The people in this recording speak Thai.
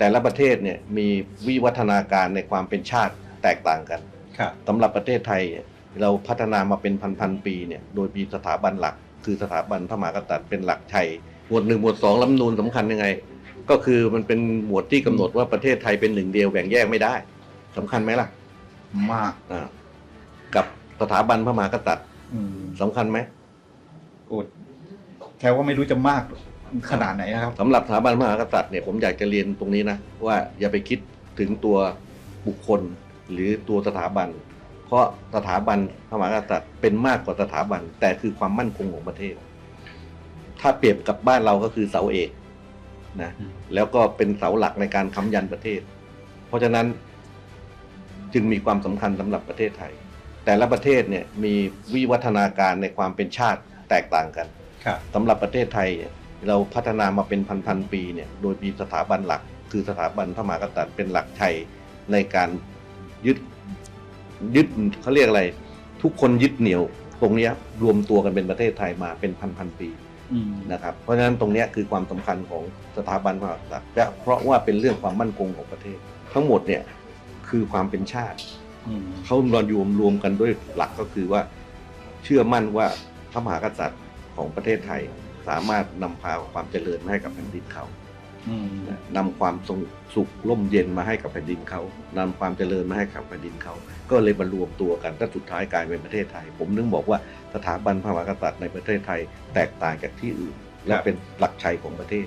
แต่ละประเทศเนี่ยมีวิวัฒนาการในความเป็นชาติแตกต่างกันครับสำหรับประเทศไทยเนี่ยเราพัฒนามาเป็นพันๆปีเนี่ยโดยมีสถาบันหลัก คือสถาบันพระมหากษัตริย์เป็นหลักชัยหมวดหนึ่งหมวดสองรัฐธรรมนูนสำคัญยังไง ก็คือมันเป็นหมวดที่กำหนดว่าประเทศไทยเป็นหนึ่งเดียวแบ่งแยกไม่ได้สำคัญไหมล่ะ มากอ่ากับสถาบันพระมหากษัตริย์อืมสำคัญไหมโอดแค่ว่าไม่รู้จะมาก ขนาดไหนนะครับสำหรับสถาบันพระมหากษัตริย์เนี่ยผมอยากจะเรียนตรงนี้นะว่าอย่าไปคิดถึงตัวบุคคลหรือตัวสถาบัน เพราะสถาบันพระมหากษัตริย์เป็นมากกว่าสถาบัน แต่คือความมั่นคงของประเทศ ถ้าเปรียบกับบ้านเราก็คือเสาเอกนะอืมแล้วก็เป็นเสาหลักในการค้ำยันประเทศ เพราะฉะนั้นจึงมีความสำคัญสำหรับประเทศไทย แต่ละประเทศเนี่ยมีวิวัฒนาการในความเป็นชาติแตกต่างกันครับสำหรับประเทศไทย เนี่ยเราพัฒนามาเป็นพันๆปีเนี่ยโดยมีสถาบันหลัก คือสถาบันพระมหากษัตริย์เป็นหลักชัยในการยึดยึดเขาเรียกอะไร ทุกคนยึดเหนี่ยว ตรงเนี้ยรวมตัวกันเป็นประเทศไทยมาเป็นพันๆปีอืมนะครับเพราะฉะนั้นตรงเนี้ยคือความสำคัญของสถาบันพระมหากษัตริย์และเพราะว่าเป็นเรื่องความมั่นคงของประเทศ ทั้งหมดเนี่ยคือความเป็นชาติอืมเขารวมรวมรวมกันด้วยหลักก็คือว่า เชื่อมั่นว่าพระมหากษัตริย์ของประเทศไทย สามารถนำพาความเจริญมาให้กับแผ่นดินเขาอืมนำความสงสุขร่มเย็นมาให้กับแผ่นดินเขานำความเจริญมาให้กับแผ่นดินเขา ก็เลยมารวมตัวกันและสุดท้ายกลายเป็นประเทศไทย ผมนึงบอกว่าสถาบันพระมหากษัตริย์ในประเทศไทย แตกต่างจากที่อื่น และเป็นหลักชัยของประเทศ